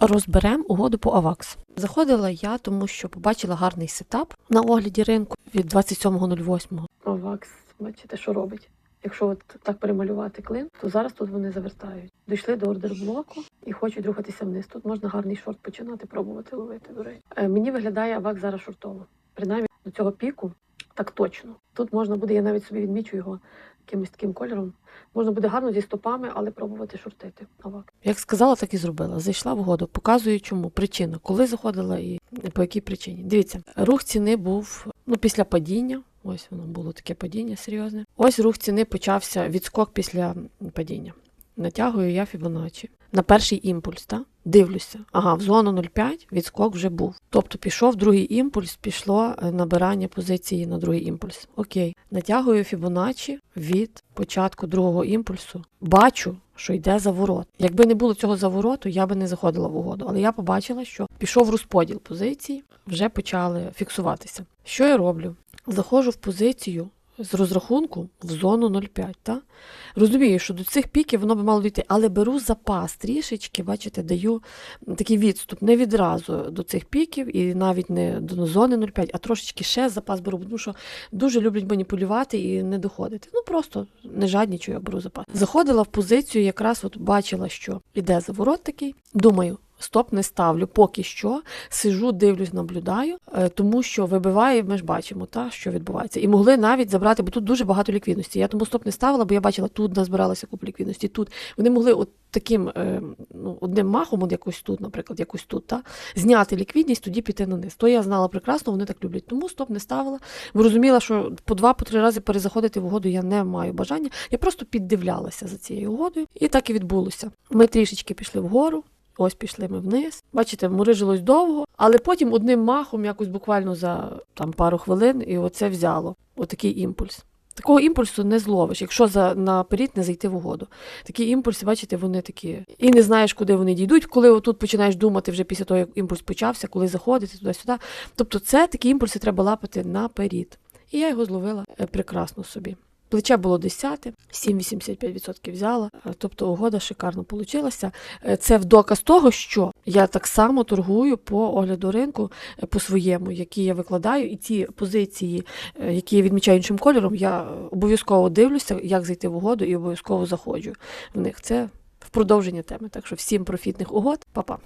Розберемо угоду по Авакс. Заходила я, тому що побачила гарний сетап на огляді ринку від 27.08. Авакс, бачите, що робить. Якщо от так перемалювати клин, то зараз тут вони завертають. Дійшли до ордер-блоку і хочуть рухатися вниз. Тут можна гарний шорт починати, пробувати ловити. До речі, Е, мені виглядає авак зараз шортово. Принаймні до цього піку так точно. Тут можна буде, я навіть собі відмічу його якимось таким кольором. Можна буде гарно зі стопами, але пробувати шортити. Авак. Як сказала, так і зробила. Зайшла в угоду, показую чому. Причина, коли заходила і по якій причині. Дивіться, рух ціни був ну, після падіння. Ось воно було таке падіння серйозне. Ось рух ціни почався відскок після падіння. Натягую я Фібоначчі на перший імпульс, так? Дивлюся. Ага, в зону 0,5 відскок вже був. Тобто пішов другий імпульс, пішло е, набирання позиції на другий імпульс. Окей. Натягую Фібоначчі від початку другого імпульсу. Бачу, що йде заворот. Якби не було цього завороту, я би не заходила в угоду. Але я побачила, що пішов розподіл позицій, вже почали фіксуватися. Що я роблю? Заходжу в позицію з розрахунку в зону 0,5. Та? Розумію, що до цих піків воно би мало дійти, але беру запас трішечки, бачите, даю такий відступ не відразу до цих піків і навіть не до зони 0,5, а трошечки ще запас беру, тому що дуже люблять маніпулювати і не доходити. Ну просто не жаднічую, я беру запас. Заходила в позицію, якраз от бачила, що іде заворот такий. Думаю, стоп не ставлю поки що. Сижу, дивлюсь, наблюдаю, е, тому що вибиває, ми ж бачимо, та, що відбувається. І могли навіть забрати, бо тут дуже багато ліквідності. Я тому стоп не ставила, бо я бачила, тут назбиралася купа ліквідності. Тут вони могли от таким е, ну, одним махом, от якось тут, наприклад, якось тут, та, зняти ліквідність, тоді піти на низ. То я знала прекрасно, вони так люблять. Тому стоп не ставила. Бо розуміла, що по два-по три рази перезаходити в угоду я не маю бажання. Я просто піддивлялася за цією угодою, і так і відбулося. Ми трішечки пішли вгору. Ось пішли ми вниз. Бачите, мурижилось довго, але потім одним махом, якось буквально за там пару хвилин, і оце взяло. Отакий імпульс. Такого імпульсу не зловиш, якщо за наперед не зайти в угоду. Такі імпульси, бачите, вони такі. І не знаєш, куди вони дійдуть, коли отут починаєш думати вже після того, як імпульс почався, коли заходити туди-сюди. Тобто, це такі імпульси треба лапати наперед. І я його зловила е, прекрасно собі. Плече було 10, 7,85% взяла, е, тобто угода шикарно получилася. Е, Це в доказ того, що я так само торгую по огляду ринку е, по своєму, які я викладаю, і ті позиції, які я відмічаю іншим кольором, я обов'язково дивлюся, як зайти в угоду, і обов'язково заходжу в них. Це в продовження теми. Так що всім профітних угод, Па-па.